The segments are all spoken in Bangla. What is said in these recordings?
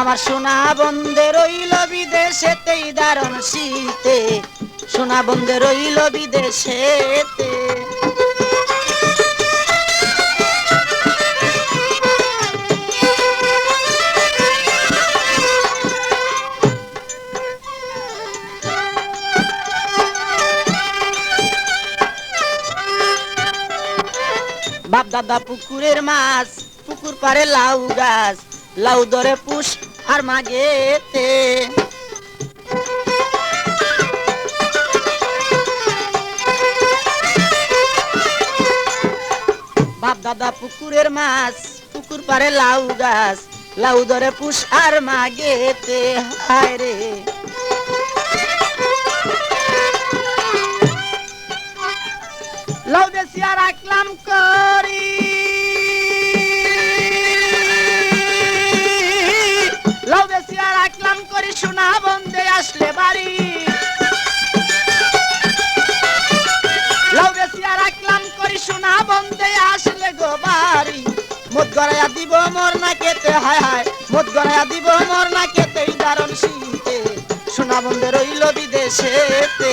আমার সোনা বন্ধে রইল বিদেশেতেই দারণ শীতে। সোনা বন্ধে রইল বিদেশেতে। বাপ দাদা পুকুরের মাছ, পুকুর পারে লাউ গাছ লাউ ধরে পুষ আর মাগেতে। বাপ দাদা পুকুরের মাছ, পুকুর পারে লাউ গাছ, লাউ দরে পুষ আর মাগেতে। হায় রে। লাউ দেশিয়া রাখলাম করি। সোনা বন্ধে আসলে বাড়ি। লাউ দেশিয়া রাখলাম করি সোনা বন্ধে আসলে গো বাড়ি। মদ গড়াইয়া দিব মোর না কেতে হায় হায়। মদ গড়াইয়া দিব মোর না কেতে দারণ শীতে। সোনা বন্ধে রইল বিদেশেতে।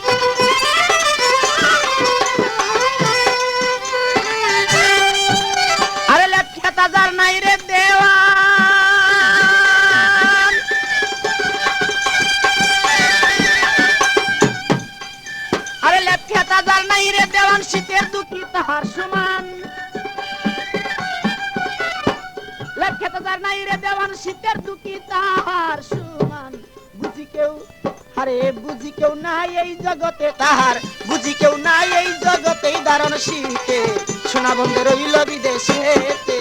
দুঃখী সমান সমান লেপখাতা তার নাই রে দেওয়ান শীতের দুঃখী তাহার সমান। বুঝি কেউ, আরে বুঝি কেউ নাই এই জগতে তাহার। বুঝি কেউ নাই এই জগতে দারণ শীতে। সোনা বন্ধে রইল বিদেশেতে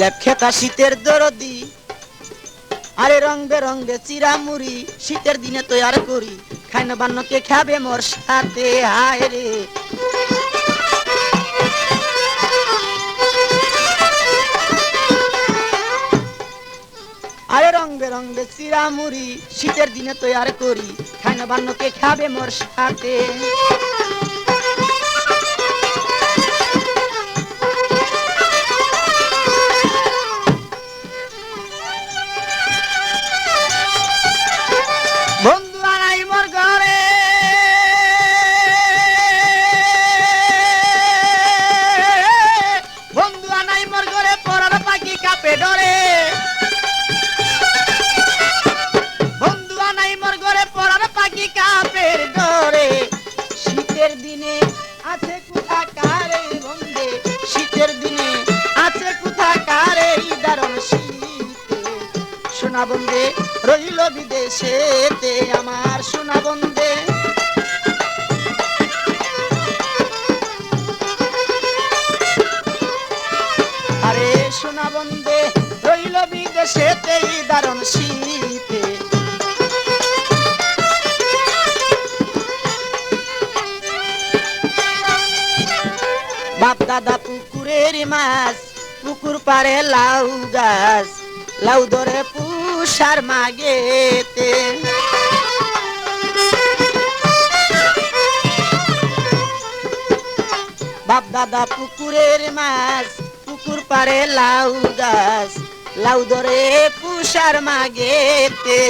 লেপখেতা শীতের দরদি। আরে রং বেরঙ্গে চিরামুড়ি, শীতের দিনে তৈয়ার করি। খাইন বান্নকে খাবে মোর সাথে, হায় রে। আরে রং বেরঙ্গে চিরামুড়ি, শীতের দিনে তৈয়ার করি। খাইন বান্নকে খাবে মোর সাথে। সোনা বন্ধে রইল বিদেশেতে আমার সোনা বন্ধে আরে সোনা বন্ধে রইল বিদেশেতে এই দারুণ শীতে। বাপ দাদা পুকুরের মাছ, পুকুর পারে লাউ গাছ। লাউ ধরে পুষার মাগেতে। বাপ দাদা পুকুরের মাছ, পুকুর পারে লাউ গাছ, লাউ ধরে পুষার মাগেতে।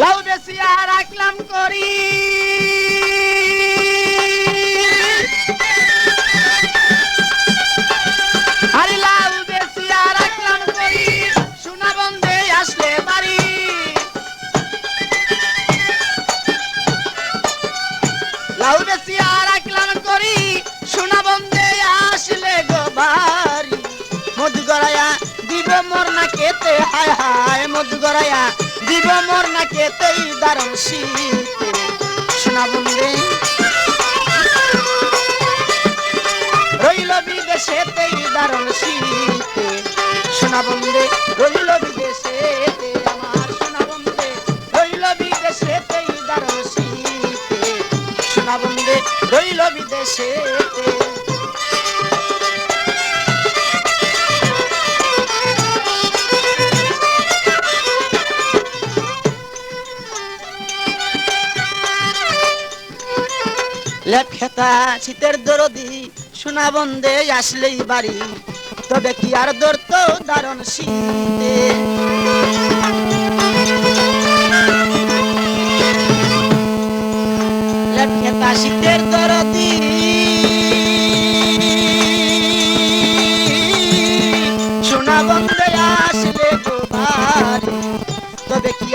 লাউ রাখলাম করি আরে লাউ দেশিয়া লাউ বেশি আর আকিলান করি, সোনা বন্ধে আসলে গো ভারি মধু গড়াইয়া দিব মোর না কেতে হায় হায় মধু গড়াইয়া দিব মোর না কেতেই দারুণ শীতে। সোনা বন্ধে রইল বিদেশেতেই দারুণ শীতে। সোনা লেখেতা শীতের দরদি, সোনা বন্ধে আসলেই বাড়ি। তবে কি আর দরত দারুণ শীতে? লেখেতা শীতের দরদি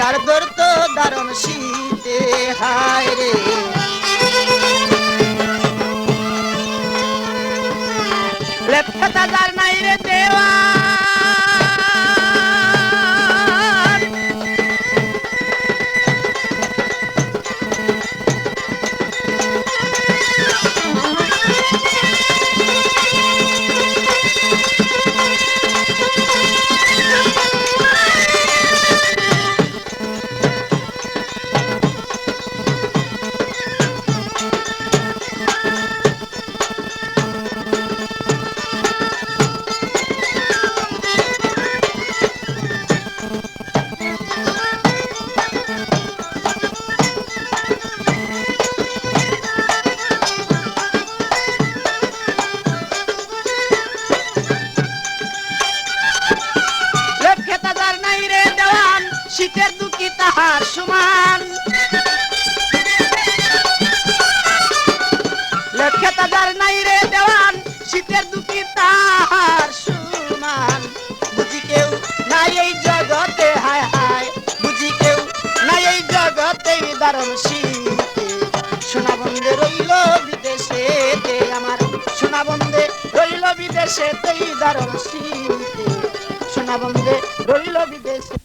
তবে কি আর দরত দারুণ শীতে হায় রে। লেফট হাজার নাই রে দেওয়া। শীতের দুঃখী তাহার সমান। বুঝি কেউ নাই এই জগতে, হায় হায়। বুঝি কেউ নাই এই জগতে, দারুণ শীতে। বন্ধে রইল বিদেশেতে, আমার সোনা বন্ধে রইল বিদেশেতেই দারুণ শীতে। সোনা বন্ধে রইল বিদেশে